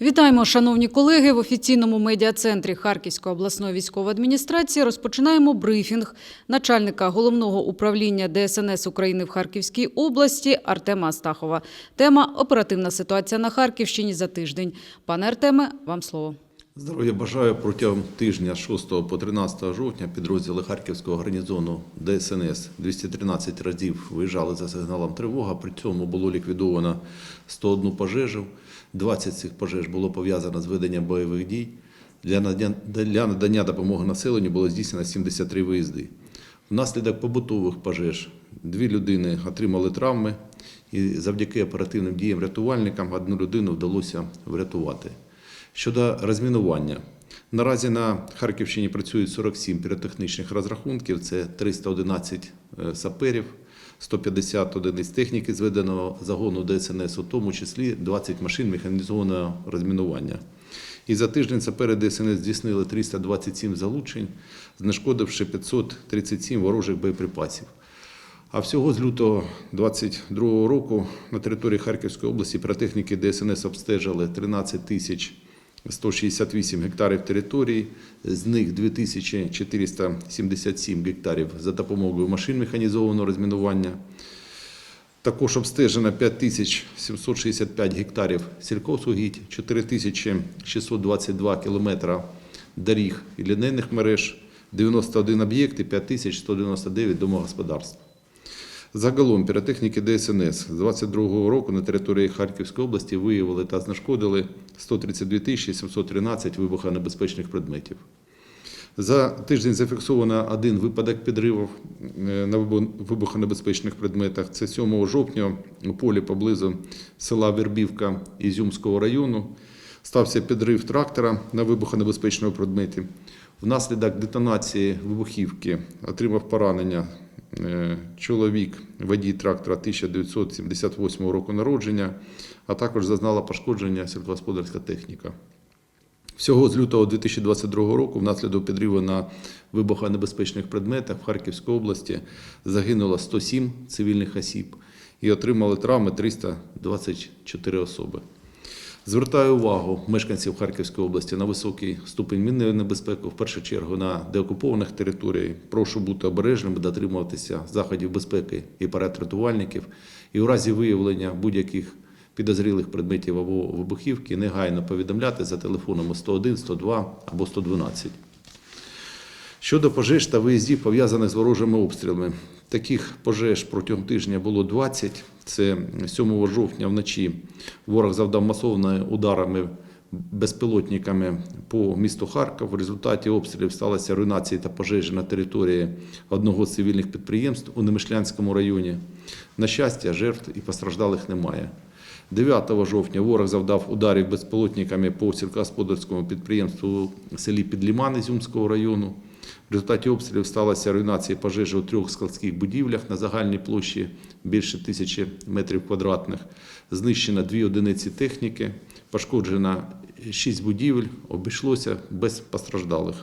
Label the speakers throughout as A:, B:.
A: Вітаємо, шановні колеги. В офіційному медіа-центрі Харківської обласної військової адміністрації розпочинаємо брифінг начальника головного управління ДСНС України в Харківській області Артема Астахова. Тема оперативна ситуація на Харківщині за тиждень. Пане Артеме, вам слово.
B: Здоров'я бажаю протягом тижня з 6 по 13 жовтня підрозділи Харківського гарнізону ДСНС 213 разів виїжджали за сигналом тривога. При цьому було ліквідовано 101 пожежу. 20 цих пожеж було пов'язано з веденням бойових дій. Для надання допомоги населенню було здійснено 73 виїзди. Внаслідок побутових пожеж дві людини отримали травми, і завдяки оперативним діям рятувальникам одну людину вдалося врятувати. Щодо розмінування. Наразі на Харківщині працюють 47 піротехнічних розрахунків, це 311 е, саперів, 150 одиниць техніки зведеного загону ДСНС, у тому числі 20 машин механізованого розмінування. І за тиждень сапери ДСНС здійснили 327 залучень, знешкодивши 537 ворожих боєприпасів. А всього з лютого 2022 року на території Харківської області піротехніки ДСНС обстежили 13 тисяч 168 гектарів території, з них 2477 гектарів за допомогою машин механізованого розмінування. Також обстежено 5765 гектарів сількосугідь, 4622 кілометра доріг і лінейних мереж, 91 об'єкт і 5199 домогосподарств. Загалом піротехніки ДСНС з 2022 року на території Харківської області виявили та знешкодили 132 тисячі 713 вибухонебезпечних предметів. За тиждень зафіксовано один випадок підривів е, на вибухонебезпечних предметах. Це 7 жовтня у полі поблизу села Вербівка Ізюмського району. Стався підрив трактора на вибухонебезпечному предметі. Внаслідок детонації вибухівки отримав поранення чоловік, водій трактора 1978 року народження, а також зазнала пошкодження сільськогосподарська техніка. Всього з лютого 2022 року внаслідок підриву на вибухонебезпечних предметах в Харківській області загинуло 107 цивільних осіб і отримали травми 324 особи. Звертаю увагу мешканців Харківської області на високий ступень мінної небезпеки, в першу чергу на деокупованих територіях. Прошу бути обережними, дотримуватися заходів безпеки і парад. І у разі виявлення будь-яких підозрілих предметів або вибухівки негайно повідомляти за телефонами 101, 102 або 112. Щодо пожеж та виїздів, пов'язаних з ворожими обстрілами, таких пожеж протягом тижня було 20. Це 7 жовтня вночі ворог завдав масовими ударами безпілотниками по місту Харків. В результаті обстрілів сталася руйнація та пожежі на території одного з цивільних підприємств у Немишлянському районі. На щастя, жертв і постраждалих немає. 9 жовтня ворог завдав ударів безпілотниками по сільськогосподарському підприємству в селі Підліман Ізюмського району. В результаті обстрілів сталася руйнація пожежі у трьох складських будівлях на загальній площі більше тисячі метрів квадратних. Знищено дві одиниці техніки, пошкоджено шість будівель, обійшлося без постраждалих.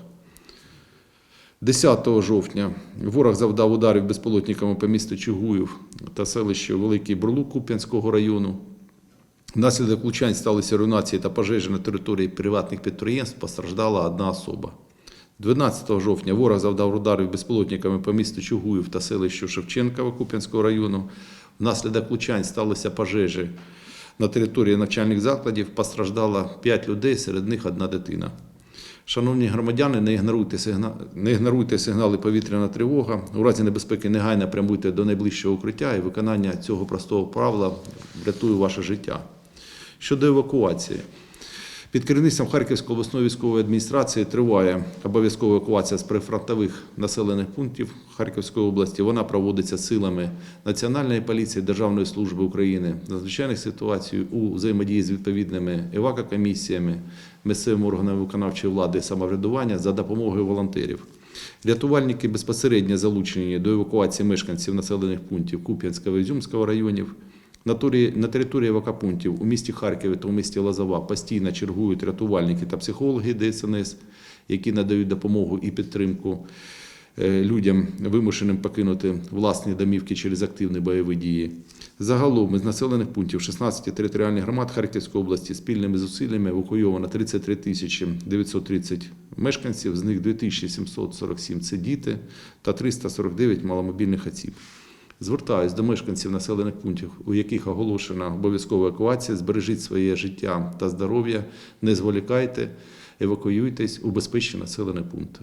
B: 10 жовтня ворог завдав ударів безпілотниками по місту Чугуїв та селищу Великий Бурлук Куп'янського району. Внаслідок влучань сталися руйнації та пожежі на території приватних підприємств, постраждала одна особа. 12 жовтня ворог завдав ударів безпілотниками по місту Чугуїв та селищу Шевченкова Куп'янського району. Внаслідок влучань сталися пожежі на території навчальних закладів. Постраждало 5 людей, серед них одна дитина. Шановні громадяни, не ігноруйте, сигна... не ігноруйте сигнали повітряна тривога. У разі небезпеки негайно прямуйте до найближчого укриття і виконання цього простого правила врятує ваше життя. Щодо евакуації. Під керівництвом Харківської обласної військової адміністрації триває обов'язкова евакуація з прифронтових населених пунктів Харківської області. Вона проводиться силами Національної поліції Державної служби України надзвичайних ситуацій у взаємодії з відповідними евакокомісіями, місцевими органами виконавчої влади самоврядування за допомогою волонтерів. Рятувальники безпосередньо залучені до евакуації мешканців населених пунктів Куп'янського і Ізюмського районів. На території евакопунктів у місті Харкові та у місті Лозова постійно чергують рятувальники та психологи ДСНС, які надають допомогу і підтримку. е, людям, вимушеним покинути власні домівки через активні бойові дії. Загалом із населених пунктів 16 територіальних громад Харківської області спільними зусиллями евакуйовано 33 тисячі 930 мешканців, з них 2747 – це діти та 349 маломобільних осіб. Звертаюсь до мешканців населених пунктів, у яких оголошена обов'язкова евакуація. Збережіть своє життя та здоров'я, не зволікайте, евакуюйтесь у безпечні населені пункти.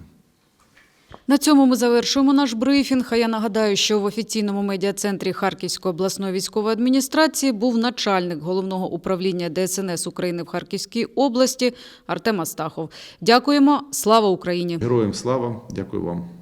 A: На цьому ми завершуємо наш брифінг. А я нагадаю, що в офіційному медіа-центрі Харківської обласної військової адміністрації був начальник головного управління ДСНС України в Харківській області Артем Астахов. Дякуємо. Слава Україні!
B: Героям слава! Дякую вам.